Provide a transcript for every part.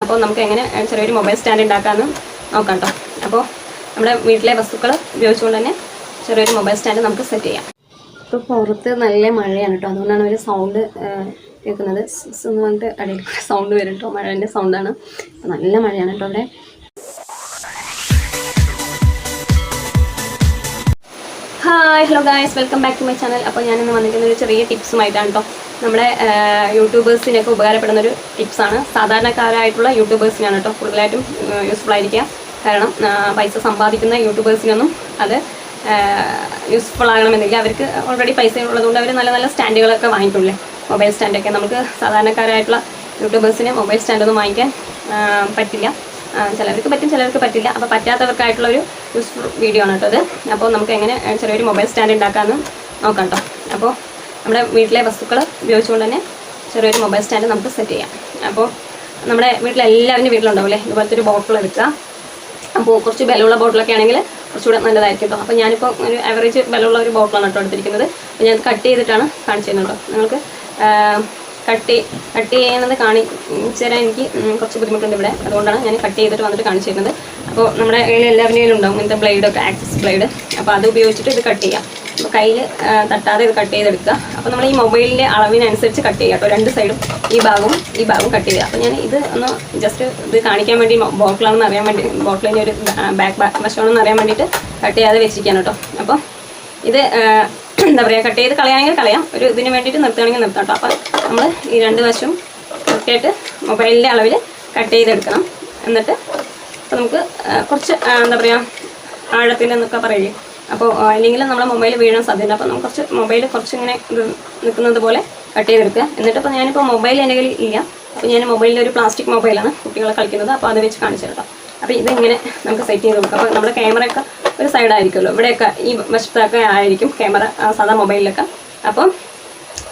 അപ്പോൾ നമുക്ക് എങ്ങനെ ചെറിയൊരു മൊബൈൽ സ്റ്റാൻഡ് ഉണ്ടാക്കാമെന്ന് നോക്കാം കേട്ടോ അപ്പോൾ നമ്മുടെ വീട്ടിലെ വസ്തുക്കൾ ഉപയോഗിച്ചുകൊണ്ട് തന്നെ ചെറിയൊരു മൊബൈൽ സ്റ്റാൻഡ് നമുക്ക് സെറ്റ് ചെയ്യാം. ഇപ്പോൾ പുറത്ത് നല്ല മഴയാണ് കേട്ടോ അതുകൊണ്ടാണ് ഒരു സൗണ്ട് കേൾക്കുന്നത്. എന്ന് പറഞ്ഞിട്ട് അടിയിൽ സൗണ്ട് വരും കേട്ടോ മഴേന്റെ സൗണ്ടാണ് നല്ല മഴയാണ് കേട്ടോ അവിടെ. Hi hello guys welcome back to my channel അപ്പോൾ ഞാനിന്ന് വന്നിരിക്കുന്ന ഒരു ചെറിയ ടിപ്സുമായിട്ടാണ് കേട്ടോ നമ്മുടെ യൂട്യൂബേഴ്സിനൊക്കെ ഉപകാരപ്പെടുന്ന ഒരു ടിപ്സാണ്. സാധാരണക്കാരായിട്ടുള്ള യൂട്യൂബേഴ്സിനാണ് കേട്ടോ കൂടുതലായിട്ടും യൂസ്ഫുൾ ആയിരിക്കുക. കാരണം പൈസ സമ്പാദിക്കുന്ന യൂട്യൂബേഴ്സിനൊന്നും അത് യൂസ്ഫുൾ ആകണമെന്നില്ല. അവർക്ക് ഓൾറെഡി പൈസ ഉള്ളതുകൊണ്ട് അവർ നല്ല നല്ല സ്റ്റാൻഡുകളൊക്കെ വാങ്ങിക്കുള്ളേ മൊബൈൽ സ്റ്റാൻഡൊക്കെ. നമുക്ക് സാധാരണക്കാരായിട്ടുള്ള യൂട്യൂബേഴ്സിന് മൊബൈൽ സ്റ്റാൻഡൊന്നും വാങ്ങിക്കാൻ പറ്റില്ല. ചിലർക്ക് പറ്റും ചിലർക്ക് പറ്റില്ല. അപ്പോൾ പറ്റാത്തവർക്കായിട്ടുള്ള ഒരു യൂസ്ഫുൾ വീഡിയോ ആണ് കേട്ടോ അത് അപ്പോൾ നമുക്ക് എങ്ങനെ ചെറിയൊരു മൊബൈൽ സ്റ്റാൻഡ് ഉണ്ടാക്കാമെന്ന് നോക്കാം കേട്ടോ. അപ്പോൾ നമ്മുടെ വീട്ടിലെ വസ്തുക്കൾ ഉപയോഗിച്ചുകൊണ്ട് തന്നെ ചെറിയൊരു മൊബൈൽ സ്റ്റാൻഡ് നമുക്ക് സെറ്റ് ചെയ്യാം. അപ്പോൾ നമ്മുടെ വീട്ടിലെല്ലാവരും വീട്ടിലുണ്ടാവില്ലേ ഇതുപോലത്തെ ഒരു ബോട്ടിൽ എടുക്കുക. അപ്പോൾ കുറച്ച് ബലമുള്ള ബോട്ടിലൊക്കെ ആണെങ്കിൽ കുറച്ചുകൂടെ നല്ലതായിരിക്കും കേട്ടോ അപ്പോൾ ഞാനിപ്പോൾ ഒരു ആവറേജ് ബലമുള്ള ഒരു ബോട്ടിലാണ് കേട്ടോ എടുത്തിരിക്കുന്നത്. അപ്പോൾ ഞാൻ കട്ട് ചെയ്തിട്ടാണ് കാണിച്ചു തരുന്നത് നിങ്ങൾക്ക് കട്ട് കട്ട് ചെയ്യുന്നത് കാണിച്ചു തരാൻ എനിക്ക് കുറച്ച് ബുദ്ധിമുട്ടുണ്ട് ഇവിടെ. അതുകൊണ്ടാണ് ഞാൻ കട്ട് ചെയ്തിട്ട് വന്നിട്ട് കാണിച്ചു തരുന്നത് അപ്പോൾ നമ്മുടെ കയ്യിൽ എല്ലാവരുടെയും ഉണ്ടാവും ഇങ്ങനത്തെ ബ്ലേഡൊക്കെ ആക്സസ് ബ്ലേഡ് അപ്പോൾ അത് ഉപയോഗിച്ചിട്ട് ഇത് കട്ട് ചെയ്യാം. അപ്പോൾ കയ്യിൽ തട്ടാതെ ഇത് കട്ട് ചെയ്തെടുക്കുക. അപ്പോൾ നമ്മൾ ഈ മൊബൈലിന്റെ അളവിനനുസരിച്ച് കട്ട് ചെയ്യുക കേട്ടോ. രണ്ട് സൈഡും ഈ ഭാഗവും ഈ ഭാഗവും കട്ട് ചെയ്യുക. അപ്പോൾ ഞാൻ ഇത് ഒന്ന് ജസ്റ്റ് ഇത് കാണിക്കാൻ വേണ്ടി ബോട്ടിലാണെന്ന് അറിയാൻ വേണ്ടി ബോട്ടിലിന്റെ ഒരു ബാക്ക് വശമാണെന്ന് അറിയാൻ വേണ്ടിയിട്ട് കട്ട് ചെയ്യാതെ വെച്ചിരിക്കുകയാണ് കേട്ടോ. അപ്പോൾ ഇത് എന്താ പറയുക കട്ട് ചെയ്ത് കളയാണെങ്കിൽ കളയാം. ഒരു ഇതിന് വേണ്ടിയിട്ട് നിർത്തുകയാണെങ്കിൽ നിർത്താം കേട്ടോ. അപ്പോൾ നമ്മൾ ഈ രണ്ട് വശവും കൃത്യമായിട്ട് മൊബൈലിന്റെ അളവിൽ കട്ട് ചെയ്തെടുക്കണം. എന്നിട്ട് അപ്പോൾ നമുക്ക് കുറച്ച് എന്താ പറയുക ആഴത്തിന്റെ എന്നൊക്കെ പറയില്ലേ? അപ്പോൾ അല്ലെങ്കിൽ നമ്മുടെ മൊബൈൽ വീഴാൻ സാധ്യത അപ്പോൾ നമുക്ക് കുറച്ച് മൊബൈൽ കുറച്ച് ഇങ്ങനെ നിൽക്കുന്നത് പോലെ കട്ട് ചെയ്തെടുക്കുക. എന്നിട്ട് ഇപ്പോൾ ഞാനിപ്പോൾ മൊബൈൽ എന്റെ കയ്യിൽ ഇല്ല. അപ്പോൾ ഞാൻ മൊബൈലിന്റെ ഒരു പ്ലാസ്റ്റിക് മൊബൈലാണ് കുട്ടികളെ കളിക്കുന്നത്. അപ്പോൾ അത് വെച്ച് കാണിച്ചു തരാം അപ്പോൾ ഇതിങ്ങനെ നമുക്ക് സെറ്റ് ചെയ്ത് കൊടുക്കാം. അപ്പോൾ നമ്മുടെ ക്യാമറയൊക്കെ ഒരു സൈഡായിരിക്കുമല്ലോ ഇവിടെയൊക്കെ ഈ വശത്തൊക്കെ ആയിരിക്കും ക്യാമറ സാധാ മൊബൈലിലൊക്കെ അപ്പം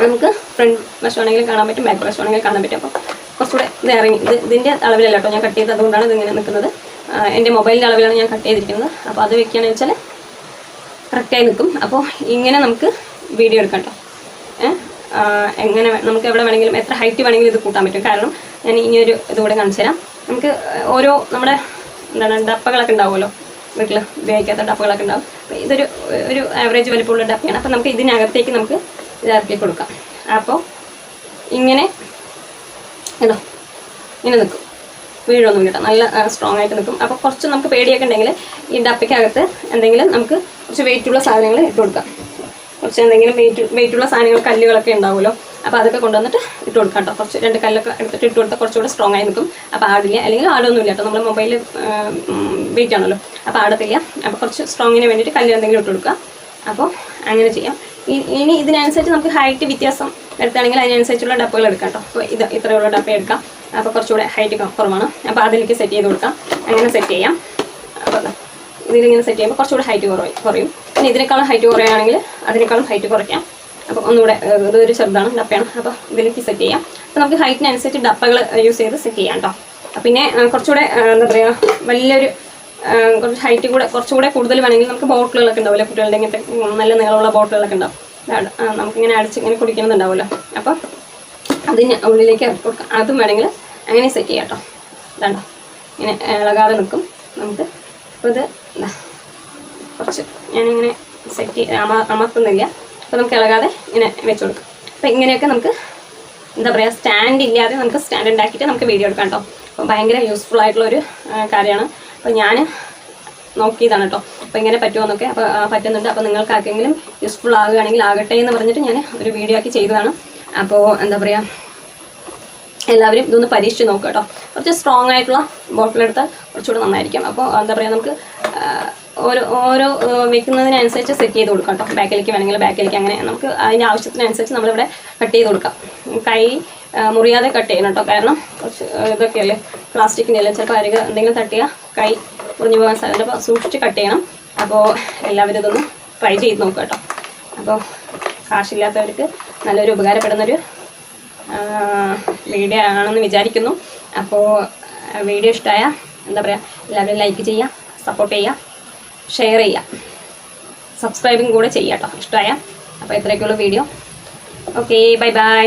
നമുക്ക് ഫ്രണ്ട് വശമാണെങ്കിലും കാണാൻ പറ്റും ബാക്ക് വശമാണെങ്കിലും കാണാൻ പറ്റും. അപ്പോൾ കുറച്ചുകൂടെ ഇത് ഇറങ്ങി ഇത് ഇതിന്റെ അളവിലല്ല കേട്ടോ. ഞാൻ കട്ട് ചെയ്തത് അതുകൊണ്ടാണ് ഇതിങ്ങനെ നിൽക്കുന്നത്. എന്റെ മൊബൈലിന്റെ അളവിലാണ് ഞാൻ കട്ട് ചെയ്തിരിക്കുന്നത്. അപ്പോൾ അത് വെക്കുകയാണെന്ന് വെച്ചാൽ കറക്റ്റായി നിൽക്കും. അപ്പോൾ ഇങ്ങനെ നമുക്ക് വീഡിയോ എടുക്കാം കേട്ടോ. എങ്ങനെ നമുക്ക് എവിടെ വേണമെങ്കിലും എത്ര ഹൈറ്റ് വേണമെങ്കിലും ഇത് കൂട്ടാൻ പറ്റും. കാരണം ഞാൻ ഇനിയൊരു ഇതുകൂടെ കാണിച്ചു തരാം. നമുക്ക് ഓരോ നമ്മുടെ എന്താണ് ഡപ്പകളൊക്കെ ഉണ്ടാവുമല്ലോ. വീട്ടിൽ ഉപയോഗിക്കാത്ത ഡപ്പകളൊക്കെ ഉണ്ടാവും. അപ്പോൾ ഇതൊരു ഒരു ആവറേജ് വലിപ്പമുള്ള ഡപ്പയാണ്. അപ്പോൾ നമുക്ക് ഇതിനകത്തേക്ക് നമുക്ക് ഇതാക്കി കൊടുക്കാം. അപ്പോൾ ഇങ്ങനെ കേട്ടോ ഇങ്ങനെ നിൽക്കും. വീഴൊന്നും കിട്ടും നല്ല സ്ട്രോങ് ആയിട്ട് നിൽക്കും. അപ്പോൾ കുറച്ച് നമുക്ക് പേടിയൊക്കെ ഉണ്ടെങ്കിൽ ഈ ഡപ്പയ്ക്കകത്ത് എന്തെങ്കിലും നമുക്ക് കുറച്ച് വെയിറ്റുള്ള സാധനങ്ങൾ ഇട്ട് കൊടുക്കാം. കുറച്ച് എന്തെങ്കിലും വെയിറ്റ് വെയിറ്റുള്ള സാധനങ്ങൾ കല്ലുകളൊക്കെ ഉണ്ടാവുമല്ലോ. അപ്പോൾ അതൊക്കെ കൊണ്ടുവന്നിട്ട് ഇട്ട് കൊടുക്കാം കേട്ടോ. കുറച്ച് രണ്ട് കല്ലൊക്കെ എടുത്തിട്ട് ഇട്ട് കൊടുത്താൽ കുറച്ചുകൂടെ സ്ട്രോങ് ആയി നിൽക്കും. അപ്പോൾ ആടില്ല അല്ലെങ്കിൽ ആടൊന്നുമില്ല കേട്ടോ. നമ്മുടെ മൊബൈൽ വെയിറ്റ് ആണല്ലോ. അപ്പോൾ ആടത്തില്ല. അപ്പോൾ കുറച്ച് സ്ട്രോങ്ങിന് വേണ്ടിയിട്ട് കല്ല് എന്തെങ്കിലും ഇട്ട് കൊടുക്കുക അപ്പോൾ അങ്ങനെ ചെയ്യാം. ഇനി ഇതിനനുസരിച്ച് നമുക്ക് ഹൈറ്റ് വ്യത്യാസം എടുത്താണെങ്കിൽ അതിനനുസരിച്ചുള്ള ഡപ്പകൾ എടുക്കാം കേട്ടോ. അപ്പോൾ ഇത് ഇത്രയുള്ള ഡപ്പ എടുക്കാം. അപ്പോൾ കുറച്ചുകൂടെ ഹൈറ്റ് കുറവാണ്. അപ്പോൾ അതിലേക്ക് സെറ്റ് ചെയ്ത് കൊടുക്കാം. അങ്ങനെ സെറ്റ് ചെയ്യാം. അപ്പോൾ ഇതിലിങ്ങനെ സെറ്റ് ചെയ്യുമ്പോൾ കുറച്ചുകൂടെ ഹൈറ്റ് കുറയും കുറയും. പിന്നെ ഇതിനേക്കാളും ഹൈറ്റ് കുറയുകയാണെങ്കിൽ അതിനേക്കാളും ഹൈറ്റ് കുറയ്ക്കാം. അപ്പോൾ ഒന്നുകൂടെ ഇതൊരു ചെറുതാണ് ഡപ്പയാണ്. അപ്പോൾ ഇതിലേക്ക് സെറ്റ് ചെയ്യാം. അപ്പോൾ നമുക്ക് ഹൈറ്റിനനുസരിച്ച് ഡപ്പകൾ യൂസ് ചെയ്ത് സെറ്റ് ചെയ്യാം കേട്ടോ പിന്നെ കുറച്ചുകൂടെ എന്താ പറയുക വലിയൊരു കുറച്ച് ഹൈറ്റ് കൂടെ കുറച്ചുകൂടെ കൂടുതൽ വേണമെങ്കിൽ നമുക്ക് ബോട്ടിലുകളൊക്കെ ഉണ്ടാവില്ല കുട്ടികളുടെ ഇങ്ങനത്തെ നല്ല നീളമുള്ള ബോട്ടിലുകളൊക്കെ ഉണ്ടാവും. നമുക്കിങ്ങനെ അടിച്ച് ഇങ്ങനെ കുടിക്കണമെന്നുണ്ടാവുമല്ലോ അപ്പോൾ അതിന് ഉള്ളിലേക്ക് അതും വേണമെങ്കിൽ അങ്ങനെ സെറ്റ് ചെയ്യാം കേട്ടോ ഇതാണ്ടോ ഇങ്ങനെ ഇളകാതെ നിൽക്കും. നമുക്ക് അപ്പോൾ ഇത് കുറച്ച് ഞാനിങ്ങനെ സെറ്റ് അമ അമർത്തുന്നില്ല. അപ്പോൾ നമുക്ക് ഇളകാതെ ഇങ്ങനെ വെച്ച് കൊടുക്കാം. അപ്പോൾ ഇങ്ങനെയൊക്കെ നമുക്ക് എന്താ പറയുക സ്റ്റാൻഡ് ഇല്ലാതെ നമുക്ക് സ്റ്റാൻഡ് ഉണ്ടാക്കിയിട്ട് നമുക്ക് വീഡിയോ എടുക്കാം കേട്ടോ അപ്പോൾ ഭയങ്കര യൂസ്ഫുൾ ആയിട്ടുള്ളൊരു ഒരു കാര്യമാണ്. അപ്പോൾ ഞാൻ നോക്കിയതാണ് കേട്ടോ അപ്പോൾ ഇങ്ങനെ പറ്റുമോന്നൊക്കെ അപ്പോൾ പറ്റുന്നുണ്ട്. അപ്പോൾ നിങ്ങൾക്ക് ആർക്കെങ്കിലും യൂസ്ഫുൾ ആകുകയാണെങ്കിൽ ആകട്ടെ എന്ന് പറഞ്ഞിട്ട് ഞാൻ ഒരു വീഡിയോ ആക്കി ചെയ്തതാണ്. അപ്പോൾ എന്താ പറയുക എല്ലാവരും ഇതൊന്ന് പരീക്ഷിച്ച് നോക്കുക കേട്ടോ. കുറച്ച് സ്ട്രോങ് ആയിട്ടുള്ള ബോട്ടിൽ എടുത്താൽ കുറച്ചുകൂടെ നന്നായിരിക്കും അപ്പോൾ എന്താ പറയുക നമുക്ക് ഓരോ ഓരോ വെക്കുന്നതിനനുസരിച്ച് സെറ്റ് ചെയ്ത് കൊടുക്കാം കേട്ടോ. ബാക്കിലേക്ക് വേണമെങ്കിൽ ബാക്കിലേക്ക് അങ്ങനെ നമുക്ക് അതിന്റെ ആവശ്യത്തിനനുസരിച്ച് നമ്മളിവിടെ കട്ട് ചെയ്ത് കൊടുക്കാം. കൈ മുറിയാതെ കട്ട് ചെയ്യണം കേട്ടോ. കാരണം കുറച്ച് ഇതൊക്കെ ഇതൊക്കെയല്ലേ പ്ലാസ്റ്റിക്കിന്റെ അല്ലേ ചിലപ്പോൾ അരികെ എന്തെങ്കിലും തട്ടിയാൽ കൈ മുറിഞ്ഞു പോകാൻ സാധ്യത അപ്പോൾ സൂക്ഷിച്ച് കട്ട് ചെയ്യണം. അപ്പോൾ എല്ലാവരും ഇതൊന്ന് ട്രൈ ചെയ്ത് നോക്കുക കേട്ടോ. അപ്പോൾ കാശില്ലാത്തവർക്ക് നല്ലൊരു ഉപകാരപ്പെടുന്നൊരു വീഡിയോ ആണെന്ന് വിചാരിക്കുന്നു. അപ്പോൾ വീഡിയോ ഇഷ്ടമായ എന്താ പറയുക എല്ലാവരും ലൈക്ക് ചെയ്യുക സപ്പോർട്ട് ചെയ്യുക ഷെയർ ചെയ്യുക സബ്സ്ക്രൈബും കൂടെ ചെയ്യാം കേട്ടോ ഇഷ്ടമായ അപ്പോൾ ഇത്രയൊക്കെയുള്ള വീഡിയോ. Okay bye bye